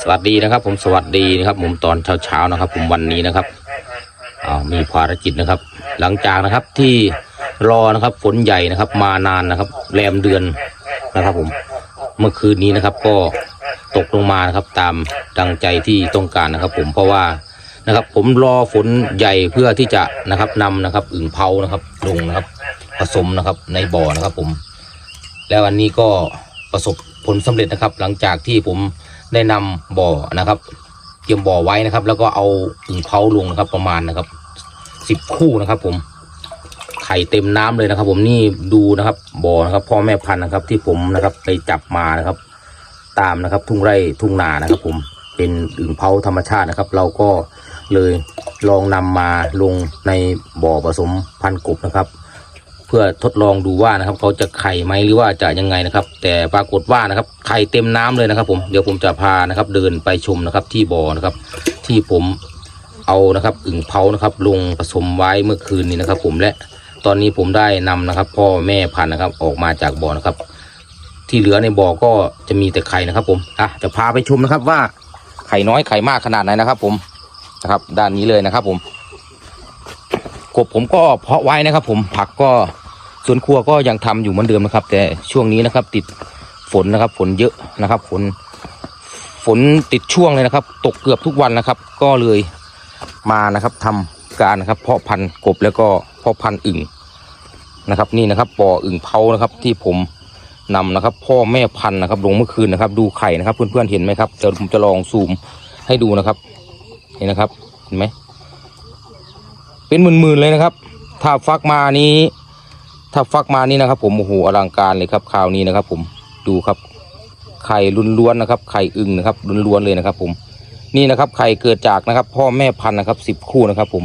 สวัสดีนะครับ ผมสวัสดีนะครับผมตอนเช้าๆนะครับ ผมวันนี้นะครับอ่ามีภารกิจนะครับ หลังจากนะครับที่รอนะครับฝนใหญ่นะครับ มานานนะครับ แรมเดือนนะครับ ผมเมื่อคืนนี้นะครับ ก็ตกลงมานะครับ ตามดังใจที่ต้องการนะครับ ผมเพราะว่านะครับ ผมรอฝนใหญ่เพื่อที่จะนะครับนำนะครับ อึ่งเผานะครับ ลงนะครับ ผสมนะครับในบ่อนะครับ ผม แล้ววันนี้ก็ประสบ ผลสำเร็จนะครับ หลังจากที่ผมได้นำบ่อนะครับ เตรียมบ่อไว้นะครับ แล้วก็เอาอึ่งเผาลงนะครับ ประมาณนะครับสิบคู่นะครับ ผม ไข่เต็มน้ำเลยนะครับ ผมนี่ดูนะครับบ่อนะครับ พ่อแม่พันธุ์นะครับ ที่ผมนะครับ ไปจับมานะครับ ตามนะครับ ทุ่งไร่ทุ่งนานะครับ ผมเป็นอึ่งเผาธรรมชาตินะครับ เราก็เลยลองนำมาลงในบ่อผสมพันธุ์กบนะครับ เพื่อทดลองดูว่านะครับ เขาจะไข่ไหมหรือว่าจะยังไงนะครับ แต่ปรากฏว่านะครับไข่เต็มน้ำเลยนะครับ ผมเดี๋ยวผมจะพานะครับ เดินไปชมนะครับที่บ่อนะครับ ที่ผมเอานะครับอึ่งเผานะครับ ลงผสมไว้เมื่อคืนนี้นะครับ ผมและตอนนี้ผมได้นำนะครับ พ่อแม่พันธุ์นะครับ ออกมาจากบ่อนะครับ ที่เหลือในบ่อก็จะมีแต่ไข่นะครับ ผมอะจะพาไปชมนะครับว่าไข่น้อยไข่มากขนาดไหนนะครับ ผมนะครับ ด้านนี้เลยนะครับ ผมกบผมก็เพาะไว้นะครับ ผมผักก็ วนครัวก็ยังทำอยู่เหมือนเดิมนะครับ แต่ช่วงนี้นะครับ ติดฝนนะครับ ฝนเยอะนะครับ ฝน ฝนติดช่วงเลยนะครับ ตกเกือบทุกวันนะครับ ก็เลยมานะครับทำการนะครับ เพาะพันธุ์กบแล้วก็เพาะพันธุ์อึ่งนะครับ นี่นะครับบ่ออึ่งเผานะครับ ที่ผมนำนะครับ พ่อแม่พันธุ์นะครับ ลงเมื่อคืนนะครับ ดูไข่นะครับ เพื่อนๆเห็นไหมครับเดี๋ยวผมจะลองซูมให้ดูนะครับนี่นะครับเห็นไหมเป็นหมื่นๆเลยนะครับ ถ้าฟักมานี้ ถ้าฟักมานี่นะครับ ผมโอ้โหอลังการเลยครับคราวนี้นะครับ ผมดูครับ ไข่ล้วนๆนะครับ ไข่อึ่งนะครับล้วนๆเลยนะครับ ผมนี่นะครับ ไข่เกิดจากนะครับ พ่อแม่พันธุ์นะครับสิบคู่นะครับ ผม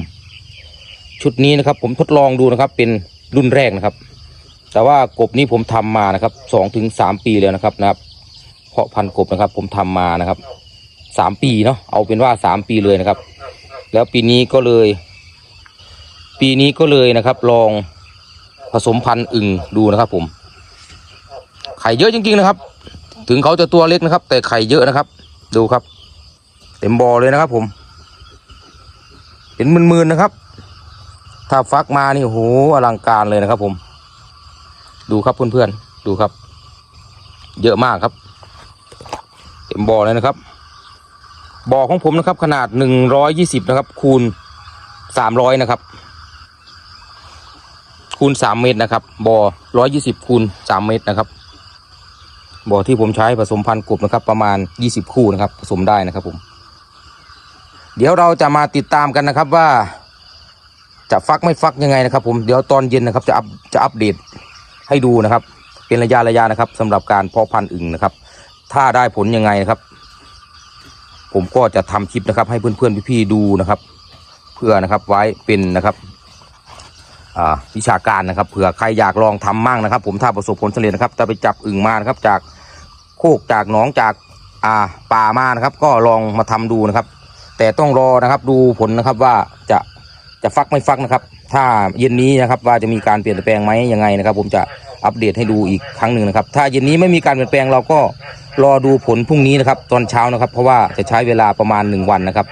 ชุดนี้นะครับ ผมทดลองดูนะครับ เป็นรุ่นแรกนะครับ แต่ว่ากบนี้ผมทำมานะครับสองถึงสามปีแล้วนะครับนะครับ เพาะพันธุ์กบนะครับ ผมทำมานะครับสามปีเนาะเอาเป็นว่าสามปีเลยนะครับ แล้วปีนี้ก็เลย ปีนี้ก็เลยนะครับ ลอง สมพันธุ์อึ่งดูนะครับ ผม ไข่เยอะจริงๆนะครับ ถึงเขาจะตัวเล็กนะครับ แต่ไข่เยอะนะครับ ดูครับ เต็มบ่อเลยนะครับ ผม เป็นหมื่นๆนะครับ ถ้าฟักมานี่โอ้โหอลังการเลยนะครับ ผม ดูครับเพื่อนๆดูครับ เยอะมากครับ เต็มบ่อเลยนะครับบ่อของผมนะครับ ขนาดหนึ่งร้อยยี่สิบนะครับ คูณสามร้อยนะครับ คูณสามเมตรนะครับบ่อร้อยยี่สิบคูณสามเมตรนะครับบ่อที่ผมใช้ผสมพันธุ์กบนะครับ ประมาณยี่สิบคู่นะครับ ผสมได้นะครับผม เดี๋ยวเราจะมาติดตามกันนะครับว่า จะฟักไม่ฟักยังไงนะครับ ผมเดี๋ยวตอนเย็นนะครับ จะอัพจะอัปเดตให้ดูนะครับ เป็นระยะระยะนะครับสำหรับการเพาะพันธุ์อึ่งนะครับ ถ้าได้ผลยังไงนะครับ ผมก็จะทำคลิปนะครับ ให้เพื่อนๆพี่ๆดูนะครับ เพื่อนะครับไว้เป็นนะครับ วิชาการนะครับเผื่อใครอยากลองทำมั่งนะครับ ผมถ้าประสบผลสำเร็จนะครับจะไปจับอึ่งมานะครับ จากโคกจากหนองจากอ่าป่ามานะครับ ก็ลองมาทำดูนะครับ แต่ต้องรอนะครับดูผลนะครับว่าจะจะฟักไม่ฟักนะครับ ถ้าเย็นนี้นะครับว่าจะมีการเปลี่ยนแปลงไหมยังไงนะครับ ผมจะอัปเดตให้ดูอีกครั้งหนึ่งนะครับ ถ้าเย็นนี้ไม่มีการเปลี่ยนแปลงเราก็รอดูผลพรุ่งนี้นะครับ ตอนเช้านะครับ เพราะว่าจะใช้เวลาประมาณหนึ่งวันนะครับ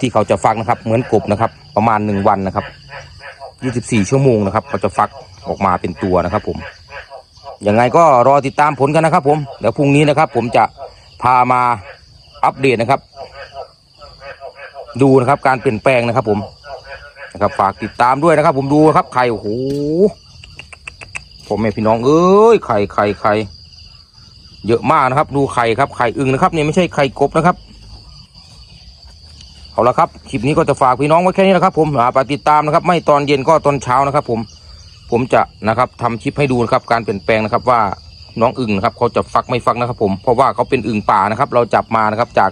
ที่เขาจะฟักนะครับ เหมือนกบนะครับ ประมาณหนึ่งวันนะครับ 24 ชั่วโมงนะครับเขาจะฟักออกมาเป็นตัวนะครับ ผมยังไงก็รอติดตามผลกันนะครับ ผมเดี๋ยวพรุ่งนี้นะครับ ผมจะพามาอัปเดตนะครับ ดูนะครับ การเปลี่ยนแปลงนะครับ ผมนะครับฝากติดตามด้วยนะครับ ผมดูครับไข่โอ้โหผมแม่พี่น้องเอ้ยไข่ไข่ไข่เยอะมากนะครับ ดูไข่ครับไข่อึงนะครับเนี่ยไม่ใช่ไข่กบนะครับ เอาละครับคลิปนี้ก็จะฝากพี่น้องไว้แค่นี้นะครับ ผมอ่าไปติดตามนะครับ ไม่ตอนเย็นก็ตอนเช้านะครับ ผมผมจะนะครับทำคลิปให้ดูนะครับ การเปลี่ยนแปลงนะครับว่าน้องอึ่งนะครับเขาจะฟักไม่ฟักนะครับ ผมเพราะว่าเขาเป็นอึ่งป่านะครับ เราจับมานะครับจาก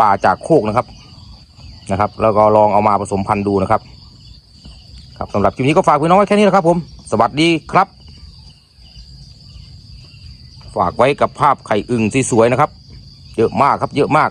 ป่าจากโคกนะครับนะครับ แล้วก็ลองเอามาผสมพันธุ์ดูนะครับ ครับสำหรับคลิปนี้ก็ฝากพี่น้องไว้แค่นี้นะครับ ผม สวัสดีครับ ฝากไว้กับภาพไข่อึ่งที่สวยนะครับ เยอะมากครับ เยอะมาก